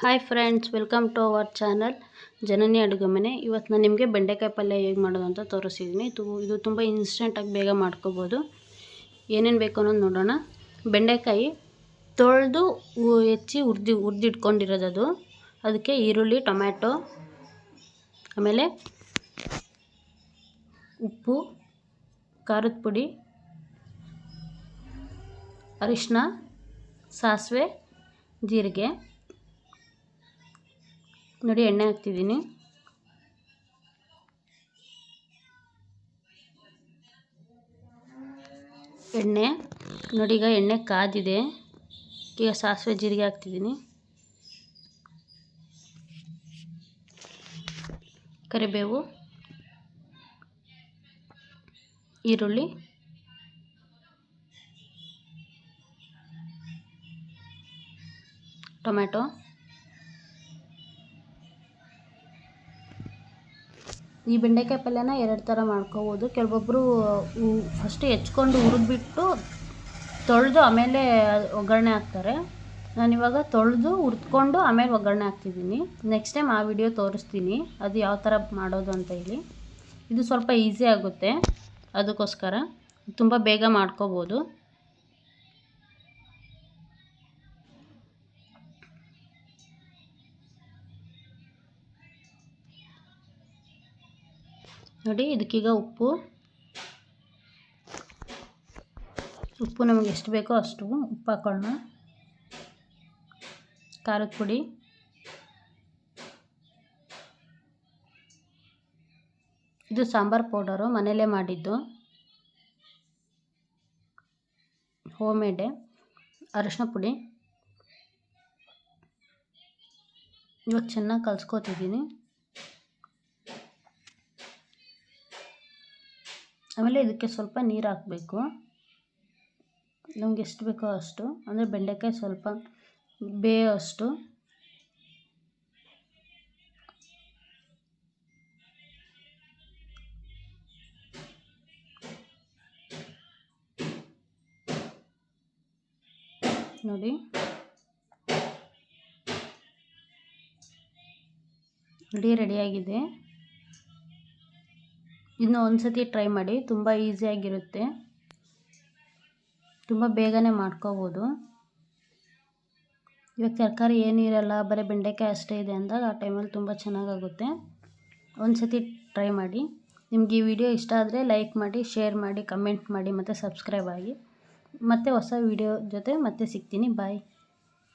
Hi friends welcome to our channel Janani ಅಡುಗೆ ಮನೆ ಇವತ್ತು ನಾನು ನಿಮಗೆ ಬೆಂಡೆಕಾಯಿ ಪಲ್ಯ ಹೇಗೆ ಮಾಡೋದು ಅಂತ ತೋರಿಸಿದ್ದೀನಿ ತು ಇದು ತುಂಬ ಇನ್ಸ್ಟೆಂಟಾಗಿ ಬೇಗ ಮಾಡ್ಕೋಬೋದು. ಏನೇನು ಬೇಕು ಅನ್ನೋದು ನೋಡೋಣ. ಬೆಂಡೆಕಾಯಿ ತೊಳೆದು ಹೆಚ್ಚಿ ಉರ್ದಿ ಹುರ್ದಿಟ್ಕೊಂಡಿರೋದು ಅದು ಅದಕ್ಕೆ ಈರುಳ್ಳಿ, ಟೊಮ್ಯಾಟೊ, ಆಮೇಲೆ ಉಪ್ಪು, ಖಾರದ ಪುಡಿ ಅರಿಶಿನ ಸಾಸಿವೆ, ಜೀರಿಗೆ. ನೋಡಿ ಎಣ್ಣೆ ಹಾಕ್ತಿದ್ದೀನಿ. ಎಣ್ಣೆ, ನೋಡಿ ಈಗ ಎಣ್ಣೆ ಕಾದಿದೆ. ಈಗ ಸಾಸಿವೆ ಜೀರಿಗೆ ಹಾಕ್ತಿದ್ದೀನಿ. ಕರಿಬೇವು, ಈರುಳ್ಳಿ, ಟೊಮ್ಯಾಟೊ. ಈ ಬೆಂಡೆಕಾಯಿ ಪಲ್ಯನ ಎರಡು ಥರ ಮಾಡ್ಕೋಬೋದು. ಕೆಲವೊಬ್ಬರು ಫಸ್ಟು ಹೆಚ್ಕೊಂಡು ಹುರಿದ್ಬಿಟ್ಟು ತೊಳೆದು ಆಮೇಲೆ ಒಗ್ಗರಣೆ ಹಾಕ್ತಾರೆ. ನಾನಿವಾಗ ತೊಳೆದು ಹುರ್ದ್ಕೊಂಡು ಆಮೇಲೆ ಒಗ್ಗರಣೆ ಹಾಕ್ತಿದ್ದೀನಿ. ನೆಕ್ಸ್ಟ್ ಟೈಮ್ ಆ ವಿಡಿಯೋ ತೋರಿಸ್ತೀನಿ ಅದು ಯಾವ ಥರ ಮಾಡೋದು ಅಂತ ಹೇಳಿ. ಇದು ಸ್ವಲ್ಪ ಈಸಿ ಆಗುತ್ತೆ. ಅದಕ್ಕೋಸ್ಕರ ತುಂಬ ಬೇಗ ಮಾಡ್ಕೋಬೋದು. ನೋಡಿ, ಇದಕ್ಕೀಗ ಉಪ್ಪು. ಉಪ್ಪು ನಮಗೆ ಎಷ್ಟು ಬೇಕೋ ಅಷ್ಟು ಉಪ್ಪು ಹಾಕೊಳ್ಳೋಣ. ಖಾರದ ಪುಡಿ. ಇದು ಸಾಂಬಾರು ಪೌಡರು ಮನೆಯಲ್ಲೇ ಮಾಡಿದ್ದು. ಹೋಮ್ ಮೇಡೆ ಅರಿಶಿನ ಪುಡಿ. ಇವಾಗ ಚೆನ್ನಾಗಿ ಕಲಿಸ್ಕೊತಿದ್ದೀನಿ. ಆಮೇಲೆ ಇದಕ್ಕೆ ಸ್ವಲ್ಪ ನೀರು ಹಾಕಬೇಕು. ನಮ್ಗೆ ಎಷ್ಟು ಬೇಕೋ ಅಷ್ಟು. ಅಂದರೆ ಬೆಂಡೆಕಾಯಿ ಸ್ವಲ್ಪ ಬೇಯೋ ಅಷ್ಟು ನೋಡಿ ರೆಡಿ ರೆಡಿಯಾಗಿದೆ ಇನ್ನು ಒಂದು ಸತಿ ಟ್ರೈ ಮಾಡಿ, ತುಂಬ ಈಸಿಯಾಗಿರುತ್ತೆ ತುಂಬ ಬೇಗನೆ ಮಾಡ್ಕೋಬೋದು. ಇವಾಗ ತರಕಾರಿ ಏನೂ ಇರಲ್ಲ, ಬರೀ ಬೆಂಡೆಕಾಯಿ ಅಷ್ಟೇ ಇದೆ ಅಂದಾಗ ಆ ಟೈಮಲ್ಲಿ ತುಂಬ ಚೆನ್ನಾಗಾಗುತ್ತೆ. ಒಂದು ಸತಿ ಟ್ರೈ ಮಾಡಿ. ನಿಮಗೆ ಈ ವಿಡಿಯೋ ಇಷ್ಟ ಆದರೆ ಲೈಕ್ ಮಾಡಿ ಶೇರ್ ಮಾಡಿ ಕಮೆಂಟ್ ಮಾಡಿ, ಮತ್ತು ಸಬ್ಸ್ಕ್ರೈಬ್ ಆಗಿ. ಮತ್ತೆ ಹೊಸ ವಿಡಿಯೋ ಜೊತೆ ಮತ್ತೆ ಸಿಗ್ತೀನಿ. ಬಾಯ್